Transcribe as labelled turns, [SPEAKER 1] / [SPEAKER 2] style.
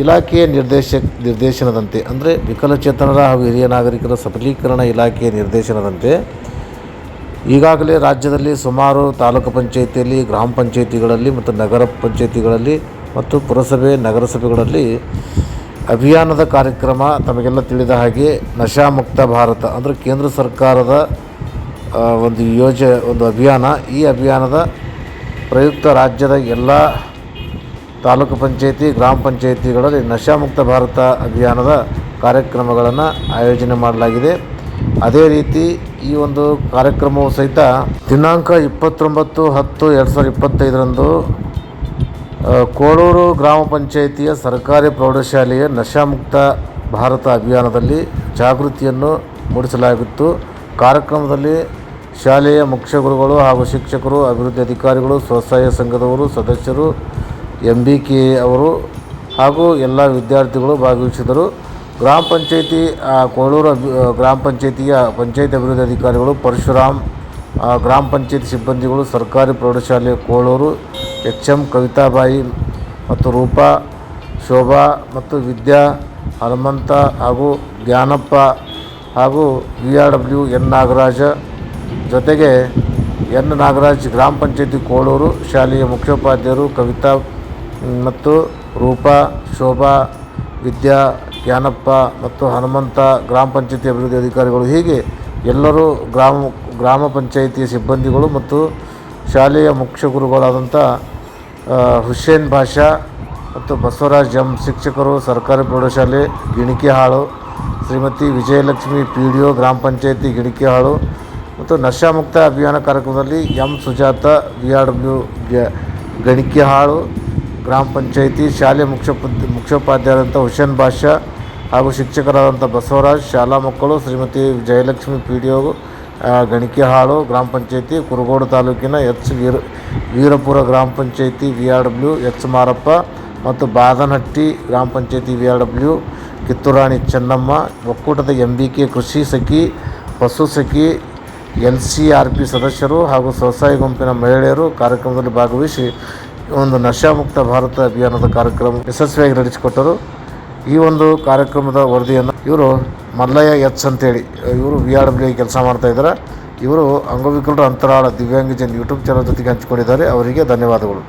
[SPEAKER 1] ಇಲಾಖೆಯ ನಿರ್ದೇಶಕ ನಿರ್ದೇಶನದಂತೆ, ಅಂದರೆ ವಿಕಲಚೇತನರ ಹಾಗೂ ಹಿರಿಯ ನಾಗರಿಕರ ಸಬಲೀಕರಣ ಇಲಾಖೆಯ ನಿರ್ದೇಶನದಂತೆ, ಈಗಾಗಲೇ ರಾಜ್ಯದಲ್ಲಿ ಸುಮಾರು ತಾಲೂಕು ಪಂಚಾಯಿತಿಯಲ್ಲಿ, ಗ್ರಾಮ ಪಂಚಾಯಿತಿಗಳಲ್ಲಿ ಮತ್ತು ನಗರ ಪಂಚಾಯಿತಿಗಳಲ್ಲಿ ಮತ್ತು ಪುರಸಭೆ, ನಗರಸಭೆಗಳಲ್ಲಿ ಅಭಿಯಾನದ ಕಾರ್ಯಕ್ರಮ ತಮಗೆಲ್ಲ ತಿಳಿದ ಹಾಗೆ ನಶಾಮುಕ್ತ ಭಾರತ, ಅಂದರೆ ಕೇಂದ್ರ ಸರ್ಕಾರದ ಒಂದು ಯೋಜ, ಒಂದು ಅಭಿಯಾನ. ಈ ಅಭಿಯಾನದ ಪ್ರಯುಕ್ತ ರಾಜ್ಯದ ಎಲ್ಲ ತಾಲೂಕು ಪಂಚಾಯಿತಿ, ಗ್ರಾಮ ಪಂಚಾಯಿತಿಗಳಲ್ಲಿ ನಶಾಮುಕ್ತ ಭಾರತ ಅಭಿಯಾನದ ಕಾರ್ಯಕ್ರಮಗಳನ್ನು ಆಯೋಜನೆ ಮಾಡಲಾಗಿದೆ. ಅದೇ ರೀತಿ ಈ ಒಂದು ಕಾರ್ಯಕ್ರಮವು ಸಹಿತ ದಿನಾಂಕ ಇಪ್ಪತ್ತೊಂಬತ್ತು ಹತ್ತು ಎರಡು ಸಾವಿರದ ಇಪ್ಪತ್ತೈದರಂದು ಕೋಳೂರು ಗ್ರಾಮ ಪಂಚಾಯಿತಿಯ ಸರ್ಕಾರಿ ಪ್ರೌಢಶಾಲೆಯ ನಶಾಮುಕ್ತ ಭಾರತ ಅಭಿಯಾನದಲ್ಲಿ ಜಾಗೃತಿಯನ್ನು ಮೂಡಿಸಲಾಗಿತ್ತು. ಕಾರ್ಯಕ್ರಮದಲ್ಲಿ ಶಾಲೆಯ ಮುಖ್ಯ ಗುರುಗಳು ಹಾಗೂ ಶಿಕ್ಷಕರು, ಅಭಿವೃದ್ಧಿ ಅಧಿಕಾರಿಗಳು, ಸ್ವಸಹಾಯ ಸಂಘದವರು, ಸದಸ್ಯರು ಎಂ ಬಿ ಕೆ ಅವರು ಹಾಗೂ ಎಲ್ಲ ವಿದ್ಯಾರ್ಥಿಗಳು ಭಾಗವಹಿಸಿದರು ಗ್ರಾಮ ಪಂಚಾಯಿತಿ ಕೋಳೂರು ಗ್ರಾಮ ಪಂಚಾಯಿತಿಯ ಪಂಚಾಯತ್ ಅಭಿವೃದ್ಧಿ ಅಧಿಕಾರಿಗಳು ಪರಶುರಾಮ್ ಗ್ರಾಮ ಪಂಚಾಯತಿ ಸಿಬ್ಬಂದಿಗಳು, ಸರ್ಕಾರಿ ಪ್ರೌಢಶಾಲೆ ಕೋಳೂರು ಎಚ್ ಎಂ ಕವಿತಾಬಾಯಿ ಮತ್ತು ರೂಪಾ, ಶೋಭಾ ಮತ್ತು ವಿದ್ಯಾ ಹನುಮಂತ ಹಾಗೂ ಜ್ಞಾನಪ್ಪ ಹಾಗೂ V R W N Nagaraja. ಜೊತೆಗೆ ಎನ್ ನಾಗರಾಜ್ ಗ್ರಾಮ ಪಂಚಾಯತಿ ಕೋಳೂರು, ಶಾಲೆಯ ಮುಖ್ಯೋಪಾಧ್ಯಾಯರು ಕವಿತಾ ಮತ್ತು ರೂಪಾ ಶೋಭಾ ವಿದ್ಯಾ ಜ್ಞಾನಪ್ಪ ಮತ್ತು ಹನುಮಂತ ಗ್ರಾಮ ಪಂಚಾಯತಿ ಅಭಿವೃದ್ಧಿ ಅಧಿಕಾರಿಗಳು ಹೀಗೆ ಎಲ್ಲರೂ ಗ್ರಾಮ ಗ್ರಾಮ ಪಂಚಾಯಿತಿಯ ಸಿಬ್ಬಂದಿಗಳು ಮತ್ತು ಶಾಲೆಯ ಮುಖ್ಯ ಗುರುಗಳಾದಂಥ ಆ, ಹುಸೇನ್ ಭಾಷಾ ಮತ್ತು ಬಸವರಾಜ್ ಎಂ ಶಿಕ್ಷಕರು ಸರ್ಕಾರಿ ಪ್ರೌಢಶಾಲೆ Ginikehalu Shrimati Vijayalakshmi P D O ಗ್ರಾಮ ಪಂಚಾಯತಿ ಗಿಣಿಕೆಹಾಳು ಮತ್ತು ನಶಾಮುಕ್ತ ಅಭಿಯಾನ ಕಾರ್ಯಕ್ರಮದಲ್ಲಿ M Sujatha V R W Ganikehalu ಗ್ರಾಮ ಪಂಚಾಯಿತಿ ಶಾಲೆ ಮುಖ್ಯ ಮುಖ್ಯೋಪಾಧ್ಯಾಯರಾದಂಥ ಹುಸೇನ್ ಬಾಷಾ ಹಾಗೂ ಶಿಕ್ಷಕರಾದಂಥ ಬಸವರಾಜ್, ಶಾಲಾ ಮಕ್ಕಳು, Shrimati Jayalakshmi P D O Ganikehal, ಗ್ರಾಮ ಪಂಚಾಯಿತಿ, ಕುರುಗೋಡು ತಾಲೂಕಿನ ಎಚ್ ವೀರ, ವೀರಪುರ ಗ್ರಾಮ panchayat V R W, H Marappa ಮತ್ತು ಬಾದನಹಟ್ಟಿ ಗ್ರಾಮ panchayat V R W, Kitturani Chennamma, ಒಕ್ಕೂಟದ ಎಂ ಬಿ ಕೆ ಕೃಷಿ ಸಖಿ, ಪಶು ಸಖಿ, ಎಲ್ ಸಿ ಆರ್ ಪಿ ಸದಸ್ಯರು ಹಾಗೂ ಸ್ವಸಹಾಯ ಗುಂಪಿನ ಮಹಿಳೆಯರು ಕಾರ್ಯಕ್ರಮದಲ್ಲಿ ಭಾಗವಹಿಸಿ ಒಂದು ನಶಾಮುಕ್ತ ಭಾರತ ಅಭಿಯಾನದ ಕಾರ್ಯಕ್ರಮ ಯಶಸ್ವಿಯಾಗಿ ನಡೆಸಿಕೊಟ್ಟರು. ಈ ಒಂದು ಕಾರ್ಯಕ್ರಮದ ವರದಿಯನ್ನು ಇವರು ಮಲ್ಲಯ್ಯ ಎಚ್ ಅಂತೇಳಿ, ಇವರು ವಿ ಆರ್ ಡಬ್ಲ್ಯೂ ಕೆಲಸ ಮಾಡ್ತಾ ಇದ್ದಾರೆ. ಇವರು ಅಂಗವಿಕಲರ ಅಂತರಾಳ ದಿವ್ಯಾಂಗಜನ್ ಯೂಟ್ಯೂಬ್ ಚಾನಲ್ ಜೊತೆಗೆ ಹಂಚಿಕೊಂಡಿದ್ದಾರೆ. ಅವರಿಗೆ ಧನ್ಯವಾದಗಳು.